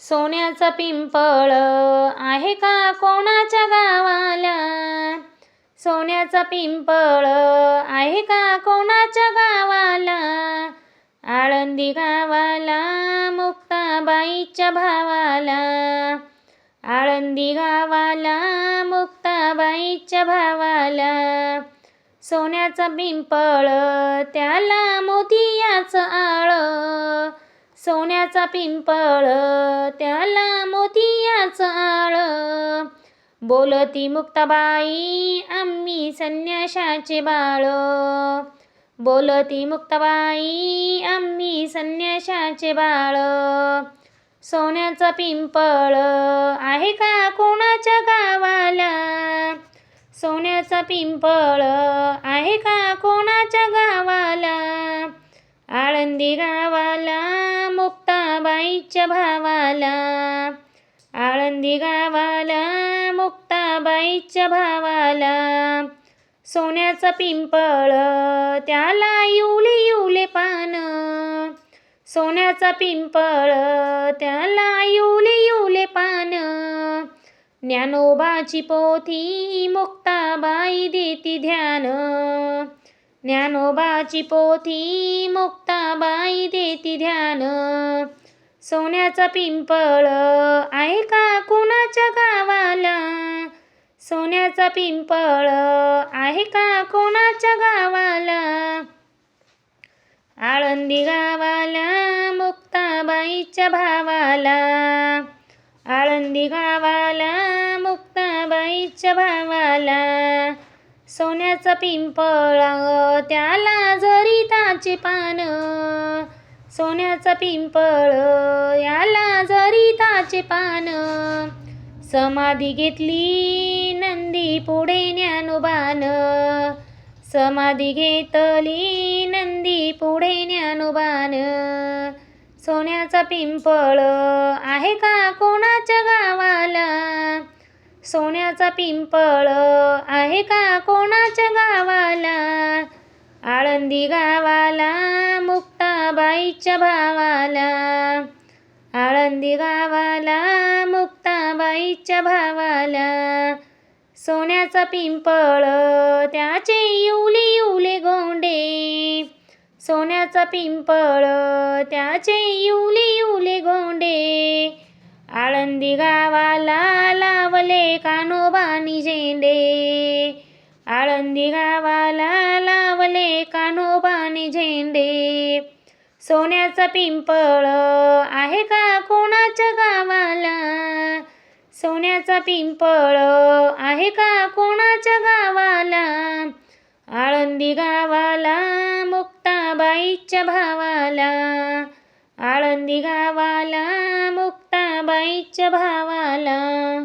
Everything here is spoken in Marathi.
सोन्याचा पिंपळ आहे का कोणाच्या गावाला? सोन्याचा पिंपळ आहे का कोणाच्या गावाला? आळंदी गावाला मुक्ताबाईच्या भावाला. आळंदी गावाला मुक्ताबाईच्या भावाला. सोन्याचा पिंपळ त्याला मोतियाचं आळ. सोन्याचा पिंपळ त्याला मोतियाचं आळ. बोलती मुक्ताबाई आम्ही संन्याशाचे बाळ. बोलती मुक्ताबाई आम्ही संन्याशाचे बाळ. सोन्याचा पिंपळ आहे का कोणाच्या गावाला? सोन्याचा पिंपळ आहे का कोणाच्या गावाला? आळंदी गावा मुक्ताबाईच्या भावाला आळंदी गावाला मुक्ताबाईच्या भावाला. सोन्याचा पिंपळ त्याला युले युले पान. सोन्याचा पिंपळ त्याला युले युले पान. ज्ञानोबाची पोथी मुक्ताबाई देती ध्यान. ज्ञानोबाची पोथी मुक्ताबाई देती ध्यान. सोन्याचा पिंपळ आहे का कोणाच्या गावाला? सोन्याचा पिंपळ आहे का कोणाच्या गावाला? आळंदी गावाला मुक्ताबाईच्या भावाला. आळंदी गावाला मुक्ताबाईच्या भावाला. सोन्याचा पिंपळ त्याला जरी ताचे पानं सोन्याचा पिंपळ याला जरिताचे पान. समाधी घेतली नंदी पुढे ज्ञानोबान. समाधी घेतली नंदी पुढे ज्ञानोबान. सोन्याचा पिंपळ आहे का कोणाच्या गावाला? सोन्याचा पिंपळ आहे का कोणाच्या गावाला? आळंदी गावाला मुक्ताबाईच्या भावाला आळंदी गावाला मुक्ताबाईच्या भावाला. सोन्याचा पिंपळ त्याचे युले इवले गोंडे. सोन्याचा पिंपळ त्याचे युले युले गोंडे. आळंदी गावाला लावले कानोबानी झेंडे. आळंदी गावाला लावले कानोबानी झेंडे. सोन्याचा पिंपळ आहे का कोणाच्या गावाला? सोन्याचा पिंपळ आहे का कोणाच्या गावाला? आळंदी गावाला मुक्ताबाईच्या भावाला. आळंदी गावाला मुक्ताबाईच्या भावाला.